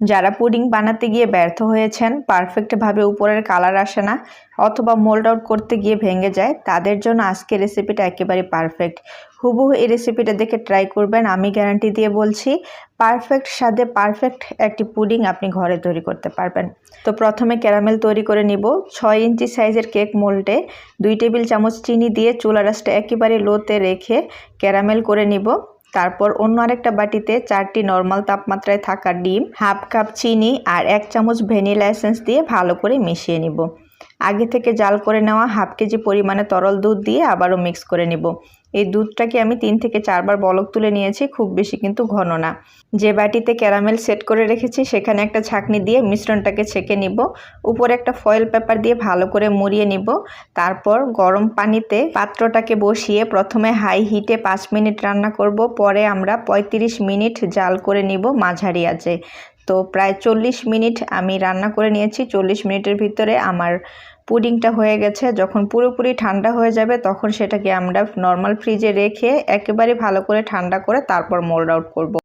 যারা পুডিং বানাতে গিয়ে ব্যর্থ হয়েছেন পারফেক্টভাবে উপরের কালার আসে না, অথবা মোল্ড আউট করতে গিয়ে ভেঙে যায়, তাদের জন্য আজকে রেসিপিটা একেবারে পারফেক্ট হুবহু এই রেসিপিটা দেখে ট্রাই করবেন, আমি গ্যারান্টি দিয়ে বলছি পারফেক্ট স্বাদে পারফেক্ট একটি পুডিং আপনি ঘরে তৈরি করতে পারবেন। তো প্রথমে ক্যারামেল তৈরি করে নিব, ছয় ইঞ্চি সাইজের কেক মোল্ডে দুই টেবিল চামচ চিনি দিয়ে চুলা রাসটা একেবারে লোতে রেখে ক্যারামেল করে নিব। তারপর অন্য আরেকটা বাটিতে চারটি নর্মাল তাপমাত্রায় থাকা ডিম, হাফ কাপ চিনি আর এক চামচ ভ্যানিলা এসেন্স দিয়ে ভালো করে মিশিয়ে নিব। আগে থেকে জাল করে নেওয়া হাফ কেজি পরিমাণে তরল দুধ দিয়ে আবারও মিক্স করে নিব। এই দুধটাকে আমি তিন থেকে চারবার বলক তুলে নিয়েছি, খুব বেশি কিন্তু ঘন না। যে বাটিতে ক্যারামেল সেট করে রেখেছি, সেখানে একটা ছাকনি দিয়ে মিশ্রণটাকে ছেঁকে নিব। উপরে একটা ফয়েল পেপার দিয়ে ভালো করে মুড়িয়ে নিব। তারপর গরম পানিতে পাত্রটাকে বসিয়ে প্রথমে হাই হিটে পাঁচ মিনিট রান্না করব। পরে আমরা ৩৫ মিনিট জাল করে নিব মাঝারি আঁচে। তো প্রায় চল্লিশ মিনিট আমি রান্না করে নিয়েছি চল্লিশ মিনিটের ভিতরে আমার পুডিংটা হয়ে গেছে যখন পুরোপুরি ঠান্ডা হয়ে যাবে তখন সেটাকে আমরা নর্মাল ফ্রিজে রেখে একেবারে ভালো করে ঠান্ডা করে তারপর মোল্ড আউট করব।